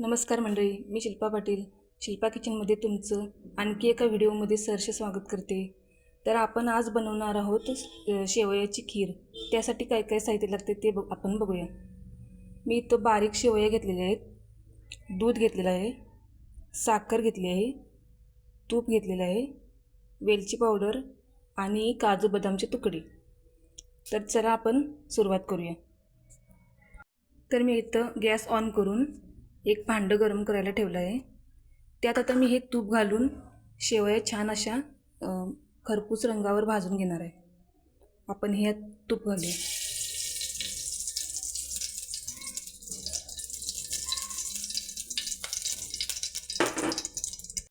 नमस्कार मंडळी मी शिल्पा पाटील. शिल्पा किचनमध्ये तुमचं आणखी एका व्हिडिओमध्ये सरसे स्वागत करते. तर आपण आज बनवणार आहोत शेवयाची खीर. त्यासाठी काय काय साहित्य लागते ते बघ आपण बघूया. मी इथं बारीक शेवया घेतलेल्या आहेत. दूध घेतलेलं आहे. साखर घेतली आहे. तूप घेतलेलं आहे. वेलची पावडर आणि काजू बदामचे तुकडे. तर चला आपण सुरुवात करूया. तर मी इथं गॅस ऑन करून एक भांडं गरम करायला ठेवलं आहे. त्यात आता मी हे तूप घालून शेवया छान अशा खरपूस रंगावर भाजून घेणार आहे. आपण हे तूप घालूया.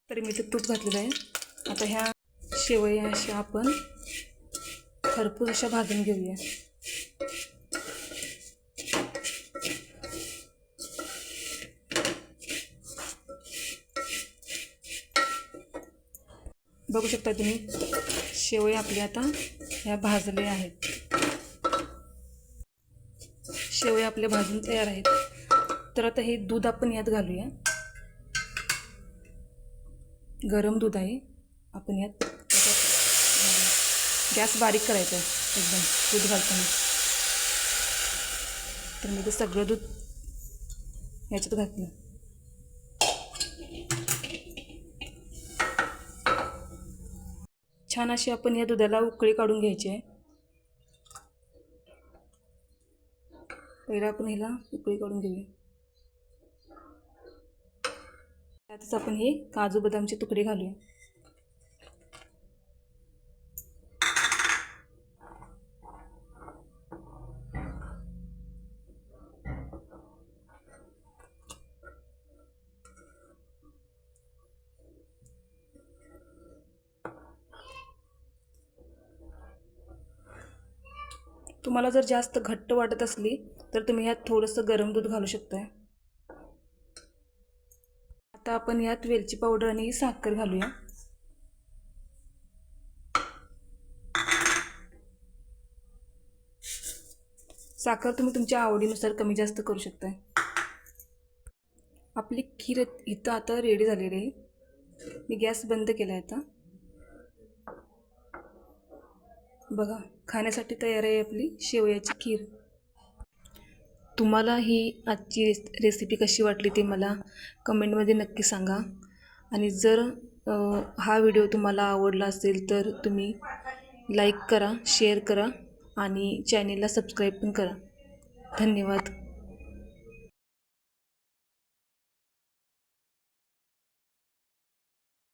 तर मी ते तूप घातलेलं आहे. आता ह्या शेवया अशा आपण खरपूस अशा भाजून घेऊया. बघू शकता तुम्ही शेवया आपली आता ह्या भाजले आहेत. शेवळे आपले भाजून तयार आहेत. तर आता हे दूध आपण यात घालूया. गरम दूध आहे. आपण यात त्याच्यात गॅस बारीक करायचा आहे एकदम दूध घालताना. तर मी ते सगळं दूध याच्यात घातलं. छान अशी आपण या दुधाला उकळी काढून घ्यायची आहे. पहिला आपण ह्याला उकळी काढून घेऊया. त्यातच आपण हे काजू बदामचे तुकडे घालूया. तुम्हाला जर जास्त घट्ट वाटत असली तर तुम्ही यात थोडंसं गरम दूध घालू शकताय. आता आपण यात वेलची पावडर आणि साखर घालूया. साखर तुम्ही तुमच्या आवडीनुसार कमी जास्त करू शकताय. आपली खीर इथं आता रेडी झालेली आहे. मी गॅस बंद केला आहे आता. बघा खाण्यासाठी तयार आहे आपली शेवयाची खीर. तुम्हाला ही आजची रेस रेसिपी कशी वाटली ते मला कमेंटमध्ये नक्की सांगा. आणि जर हा व्हिडिओ तुम्हाला आवडला असेल तर तुम्ही लाईक करा शेअर करा आणि चॅनेलला सबस्क्राईब पण करा. धन्यवाद.